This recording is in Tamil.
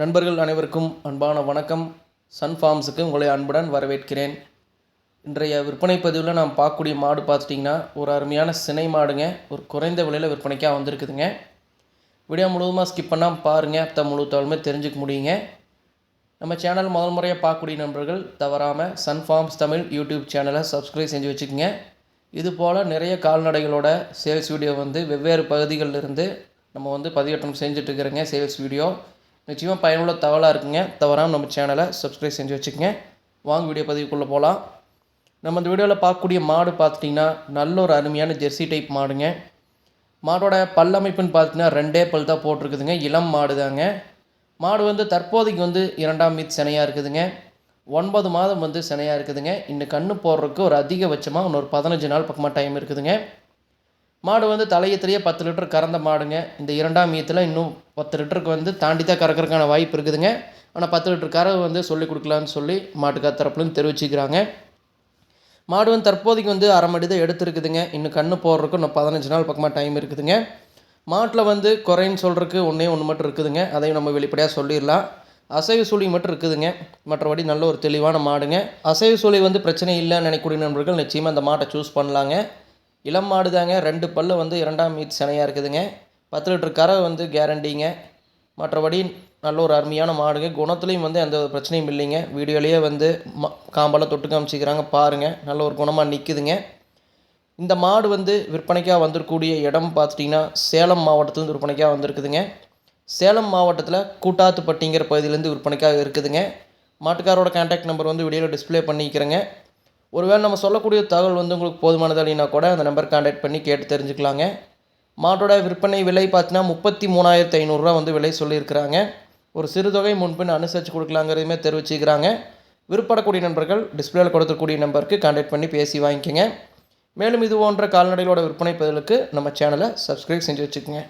நண்பர்கள் அனைவருக்கும் அன்பான வணக்கம். சன் ஃபார்ம்ஸுக்கு உங்களை அன்புடன் வரவேற்கிறேன். இன்றைய விற்பனை பதிவில் நாம் பார்க்கக்கூடிய மாடு பார்த்துட்டிங்கன்னா ஒரு அருமையான சினை மாடுங்க. ஒரு குறைந்த விலையில் விற்பனைக்காக வந்திருக்குதுங்க. வீடியோ முழுவதுமாக ஸ்கிப் பண்ணால் பாருங்கள் அப்போ முழு தகவலுமே தெரிஞ்சுக்க முடியுங்க. நம்ம சேனல் முதல் முறையாக பார்க்கக்கூடிய நண்பர்கள் தவறாமல் சன் ஃபார்ம்ஸ் தமிழ் யூடியூப் சேனலை சப்ஸ்கிரைப் செஞ்சு வச்சுக்கோங்க. இது போல் நிறைய கால்நடைகளோட சேல்ஸ் வீடியோ வந்து வெவ்வேறு பகுதிகளில் இருந்து நம்ம வந்து பதிவேற்றம் செஞ்சுட்டு இருக்கிறோங்க சேல்ஸ் வீடியோ நிச்சயமாக பயனுள்ள தகவலாக இருக்குங்க. தவறாமல் நம்ம சேனலை சப்ஸ்கிரைப் செஞ்சு வச்சுக்கோங்க. வாங்க வீடியோ பதிவுக்குள்ளே போகலாம் நம்ம இந்த வீடியோவில் பார்க்கக்கூடிய மாடு பார்த்துட்டிங்கன்னா நல்ல ஒரு அருமையான ஜெர்சி டைப் மாடுங்க. மாடோட பல்லமைப்புன்னு பார்த்தீங்கன்னா ரெண்டே பல் தான் போட்டிருக்குதுங்க. இளம் மாடு தாங்க மாடு வந்து தற்போதைக்கு வந்து இரண்டாம் மீத் சினையாக இருக்குதுங்க. ஒன்பது மாதம் வந்து சினையாக இருக்குதுங்க. இன்னும் கன்று போடுறதுக்கு ஒரு அதிகபட்சமாக இன்னொரு பதினஞ்சு நாள் பக்கமாக டைம் இருக்குதுங்க. மாடு வந்து தலையத்திலேயே பத்து லிட்டர் கறந்த மாடுங்க. இந்த இரண்டாம் மீத்தில் இன்னும் பத்து லிட்டருக்கு வந்து தாண்டி தான் கறக்கிறதுக்கான வாய்ப்பு இருக்குதுங்க. ஆனால் பத்து லிட்டர் கறவை வந்து சொல்லி கொடுக்கலான்னு சொல்லி மாட்டுக்கார் தரப்புலேருந்து தெரிவிச்சுக்கிறாங்க. மாடு வந்து தற்போதைக்கு வந்து அரை மடி தான் எடுத்துருக்குதுங்க. இன்னும் கண்ணு போடுறதுக்கு இன்னும் பதினஞ்சு நாள் பக்கமாக டைம் இருக்குதுங்க. மாட்டில் வந்து குறைன்னு சொல்கிறதுக்கு ஒன்றே ஒன்று மட்டும் இருக்குதுங்க. அதையும் நம்ம வெளிப்படையாக சொல்லிடலாம். அசைவு சுழி மட்டும் இருக்குதுங்க. மற்றபடி நல்ல ஒரு தெளிவான மாடுங்க. அசைவு சுழி வந்து பிரச்சனை இல்லைன்னு நினைக்கக்கூடிய நண்பர்கள் நிச்சயமாக அந்த மாட்டை சூஸ் பண்ணலாங்க. இளம் மாடு தாங்க ரெண்டு பல்லு வந்து இரண்டாம் மீட் சினையாக இருக்குதுங்க. பத்து லிட்டர் கரை வந்து கேரண்டிங்க மற்றபடி நல்ல ஒரு அருமையான மாடுங்க. குணத்துலேயும் வந்து எந்த ஒரு பிரச்சனையும் இல்லைங்க. வீடியோலேயே வந்து ம காம்பெல்லாம் தொட்டு காமிச்சிக்கிறாங்க. பாருங்கள் நல்ல ஒரு குணமாக நிற்குதுங்க இந்த மாடு வந்து விற்பனைக்காக வந்திருக்கக்கூடிய இடம் பார்த்துட்டிங்கன்னா சேலம் மாவட்டத்துலேருந்து விற்பனைக்காக வந்திருக்குதுங்க. சேலம் மாவட்டத்தில் கூட்டாத்துப்பட்டிங்கிற பகுதியிலேருந்து விற்பனைக்காக இருக்குதுங்க. மாட்டுக்காரோட கான்டாக்ட் நம்பர் வந்து வீடியோவில் டிஸ்ப்ளே பண்ணிக்கிறேங்க. ஒருவேளை நம்ம சொல்லக்கூடிய தகவல் வந்து உங்களுக்கு போதுமானது இல்லைனா கூட அந்த நம்பர் கான்டாக்ட் பண்ணி கேட்டு தெரிஞ்சுக்கலாங்க. மாட்டோட விற்பனை விலை பார்த்தீங்கன்னா முப்பத்தி மூணாயிரத்து ஐநூறுரூவா வந்து விலை சொல்லியிருக்கிறாங்க. ஒரு சிறுதொகை முன்பின் அனுசரித்து கொடுக்கலாங்கிறதுமே தெரிவிச்சுக்கிறாங்க. விருப்படக்கூடிய நண்பர்கள் டிஸ்பிளேல கொடுத்துக்கூடிய நம்பருக்கு கான்டாக்ட் பண்ணி பேசி வாங்கிக்கோங்க. மேலும் இது போன்ற கால்நடைகளோட விற்பனை பதிலுக்கு நம்ம சேனலை சப்ஸ்கிரைப் செஞ்சு வச்சுக்கோங்க.